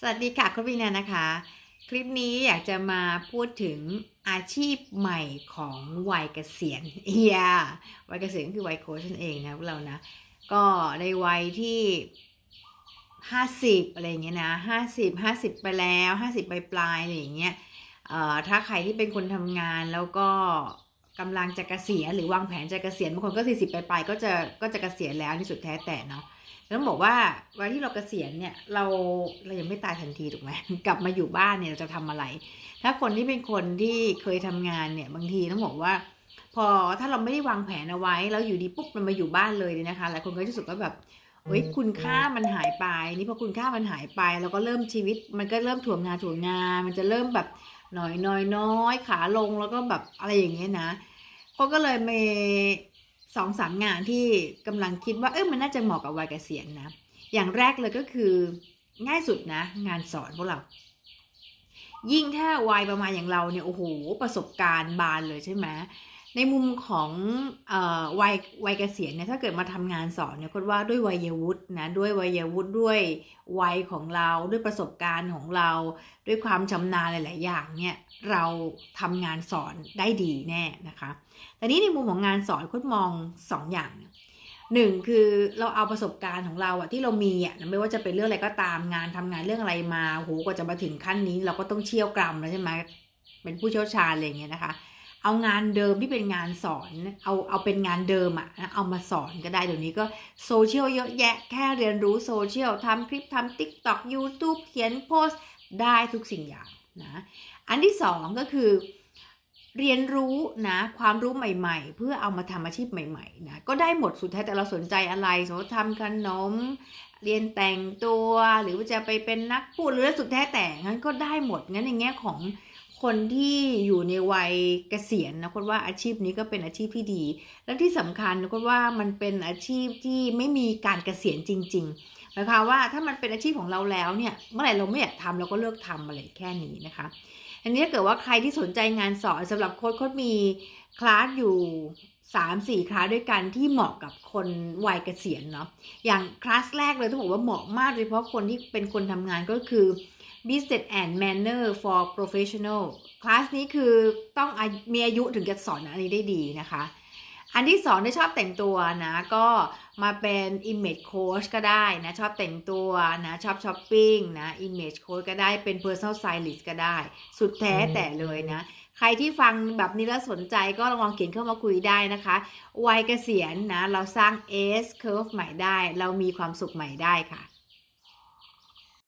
สวัสดีค่ะคุณวินานะคะ คลิปนี้อยากจะมาพูดถึงอาชีพใหม่ของวัยเกษียณเอียวัยเกษียณคือวัยโค้ชนั่นเองนะพวกเรานะ ก็ในวัยที่ห้าสิบอะไรเงี้ยนะห้าสิบห้าสิบไปแล้วห้าสิบปลายปลายอะไรอย่างเงี้ยเอ่อถ้าใครที่เป็นคนทำงานแล้วก็กำลังจะเกษียณหรือวางแผนจะเกษียณบางคนก็สี่สิบปลายก็จะก็จะเกษียณแล้วที่สุดแท้แต่เนาะ ต้องบอกว่าวันที่เราเกษียณเนี่ยเราเรายังไม่ตายทันทีถูกไหมกลับมาอยู่บ้านเนี่ยเราจะทำอะไร ถ้าคนที่เป็นคนที่เคยทำงานเนี่ยบางทีต้องบอกว่า พอถ้าเราไม่ได้วางแผนเอาไว้ แล้วอยู่ดีปุ๊บมันมาอยู่บ้านเลยเนี่ยนะคะหลายคนก็รู้สึกว่าแบบเฮ้ยคุณค่ามันหายไป นี่พอคุณค่ามันหายไปเราก็เริ่มชีวิต มันก็เริ่มถ่วงงานถ่วงงาน มันจะเริ่มแบบหน่อยน้อยน้อยขาลงแล้วก็แบบอะไรอย่างเงี้ยนะเขาก็เลยมี สองสามงานที่กำลังคิดว่าเออมันน่าจะเหมาะกับวัยเกษียณนะ อย่างแรกเลยก็คือง่ายสุดนะ งานสอนพวกเรา ยิ่งถ้าวัยประมาณอย่างเราเนี่ยโอ้โหประสบการณ์บานเลยใช่ไหม ในมุมของอวัยวัยเกษียณเนี่ยถ้าเกิดมาทำงานสอนเนี่ยก็ว่าด้วยวัยวุฒินะด้วยวัยวุฒิด้วยวัยของเราด้วยประสบการณ์ของเรา ด้วยความชำนาญหลาย ๆ อย่างเนี่ยเราทำงานสอนได้ดีแน่นะคะแต่นี้ในมุมของงานสอนคุณมองสองอย่างหนึ่งคือเราเอาประสบการณ์ของเราอะที่เรามีอะไม่ว่าจะเป็นเรื่องอะไรก็ตามงานทำงานเรื่องอะไรมาโหกว่าจะมาถึงขั้นนี้ เราก็ต้องเชี่ยวกรำแล้วใช่ไหมเป็นผู้เชี่ยวชาญอะไรอย่างเงี้ยนะคะ เอางานเดิมที่เป็นงานสอน เอาเอาเป็นงานเดิมอะนะเอามาสอนก็ได้เดี๋ยวนี้ก็โซเชียลเยอะแยะแค่เรียนรู้โซเชียลทำคลิปทำติ๊กต็อกยูทูบเขียนโพสต์ได้ทุกสิ่งอย่างนะอันที่สองก็คือเรียนรู้นะความรู้ใหม่ๆ เพื่อเอามาทำอาชีพใหม่ๆนะก็ได้หมดสุดท้ายแต่เราสนใจอะไรสมมติทำขนม เรียนแต่งตัว หรือว่าจะไปเป็นนักพูดหรือสุดแท้แต่งั้นก็ได้หมดงั้นในแง่ของ คนที่อยู่ในวัยเกษียณนะคนว่าอาชีพนี้ก็เป็นอาชีพที่ดี และที่สำคัญนะคนว่ามันเป็นอาชีพที่ไม่มีการเกษียณจริง ๆ หมายความว่าถ้ามันเป็นอาชีพของเราแล้วเนี่ยเมื่อไหร่เราไม่อยากทำเราก็เลิกทำอะไรแค่นี้นะคะ อันนี้ถ้าเกิดว่าใครที่สนใจงานสอนสำหรับโค้ดโค้ดมีคลาสอยู่ 3 4คลาสด้วยกันที่เหมาะกับคนวัยเกษียณเนาะอย่างคลาสแรกเลยต้องบอกว่าเหมาะมากโดยเฉพาะคนที่เป็นคนทำงานก็คือ Business and Manner for Professional คลาสนี้คือต้องอายุมีอายุถึงจะสอนอันนี้ได้ดีนะคะ อันที่สองที่ชอบแต่งตัวนะ ก็มาเป็น image coach ก็ได้นะ ชอบแต่งตัวนะ ชอบช้อปปิ้งนะ image coach ก็ได้เป็น personal stylist ก็ได้ สุดแท้แต่เลยนะ ใครที่ฟังแบบนี้แล้วสนใจก็ลองเขียนเข้ามาคุยได้นะคะวัยเกษียณนะ เราสร้าง S curve ใหม่ได้ เรามีความสุขใหม่ได้ค่ะ